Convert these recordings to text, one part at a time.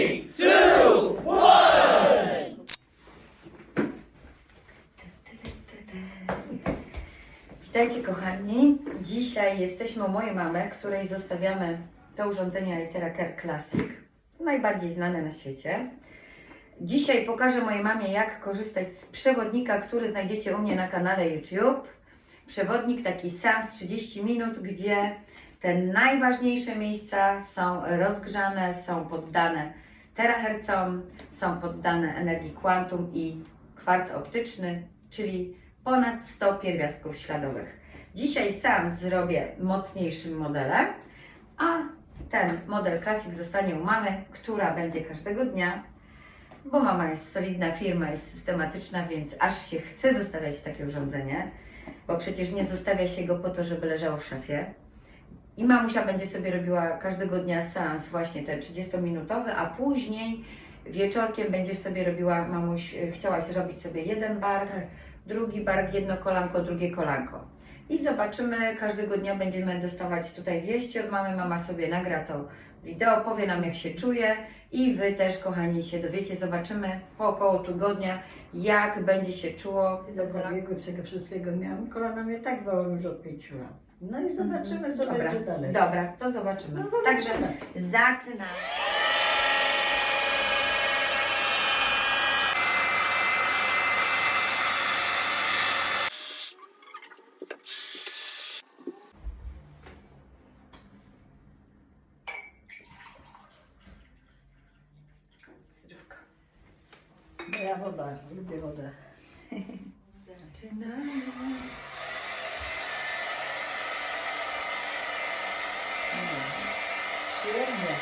Three, two, one. Witajcie kochani. Dzisiaj jesteśmy u mojej mamy, której zostawiamy to urządzenie Altera Care Classic, najbardziej znane na świecie. Dzisiaj pokażę mojej mamie, jak korzystać z przewodnika, który znajdziecie u mnie na kanale YouTube. Przewodnik taki seans 30 minut, gdzie te najważniejsze miejsca są rozgrzane, są poddane terahercom, są poddane energii kwantum i kwarc optyczny, czyli ponad 100 pierwiastków śladowych. Dzisiaj sam zrobię mocniejszym modelem, a ten model Classic zostanie u mamy, która będzie każdego dnia, bo mama jest solidna firma, jest systematyczna, więc aż się chce zostawiać takie urządzenie, bo przecież nie zostawia się go po to, żeby leżało w szafie. I mamusia będzie sobie robiła każdego dnia seans właśnie ten 30-minutowy, a później wieczorkiem będziesz sobie robiła, mamuś, y, chciałaś zrobić sobie jeden bark, drugi bark, jedno kolanko, drugie kolanko. I zobaczymy, każdego dnia będziemy dostawać tutaj wieści od mamy. Mama sobie nagra to wideo, powie nam jak się czuje i Wy też, kochani, się dowiecie. Zobaczymy po około tygodnia, jak będzie się czuło. Do zabiegów tego wszystkiego miałam. Kolana mnie tak bolą już od pięciu lat. No i zobaczymy, co Dobra, będzie dalej. dobra, to zobaczymy. No Także zobaczymy. zaczynamy. Zdrówko. Moja woda, lubię wodę. Zaczynamy. Görmüyor.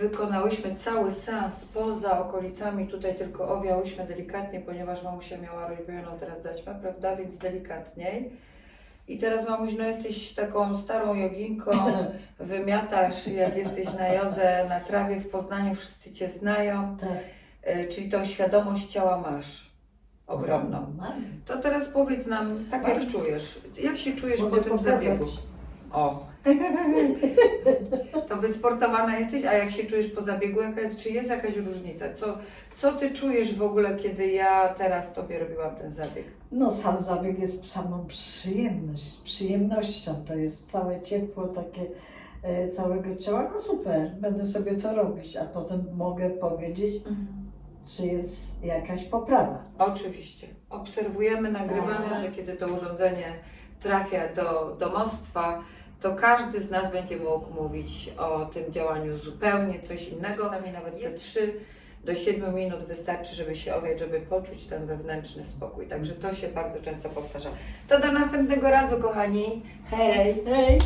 Wykonałyśmy cały seans poza okolicami. Tutaj tylko owiałyśmy delikatnie, ponieważ mamusia miała robioną teraz zaćmę, prawda? Więc delikatniej. I teraz mamuś, no jesteś taką starą joginką, wymiatasz jak jesteś na jodze, na trawie w Poznaniu, wszyscy Cię znają. Tak. E, Czyli tą świadomość ciała masz ogromną. To teraz powiedz nam, tak jak czujesz, jak się czujesz Mogę po tym pokazać. zabiegu? O. to wysportowana jesteś, a jak się czujesz po zabiegu, jaka jest, czy jest jakaś różnica? Co, co ty czujesz w ogóle, kiedy ja teraz tobie robiłam ten zabieg? No sam zabieg jest samą przyjemność, z przyjemnością. To jest całe ciepło takie e, całego ciała. No super, będę sobie to robić, a potem mogę powiedzieć, czy jest jakaś poprawa. Oczywiście. Obserwujemy, nagrywamy, Aha. że kiedy to urządzenie trafia do domostwa, to każdy z nas będzie mógł mówić o tym działaniu zupełnie coś innego. Czasami nawet te 3 do 7 minut wystarczy, żeby się owiać, żeby poczuć ten wewnętrzny spokój. Także to się bardzo często powtarza. To do następnego razu, kochani. Hej! Hej!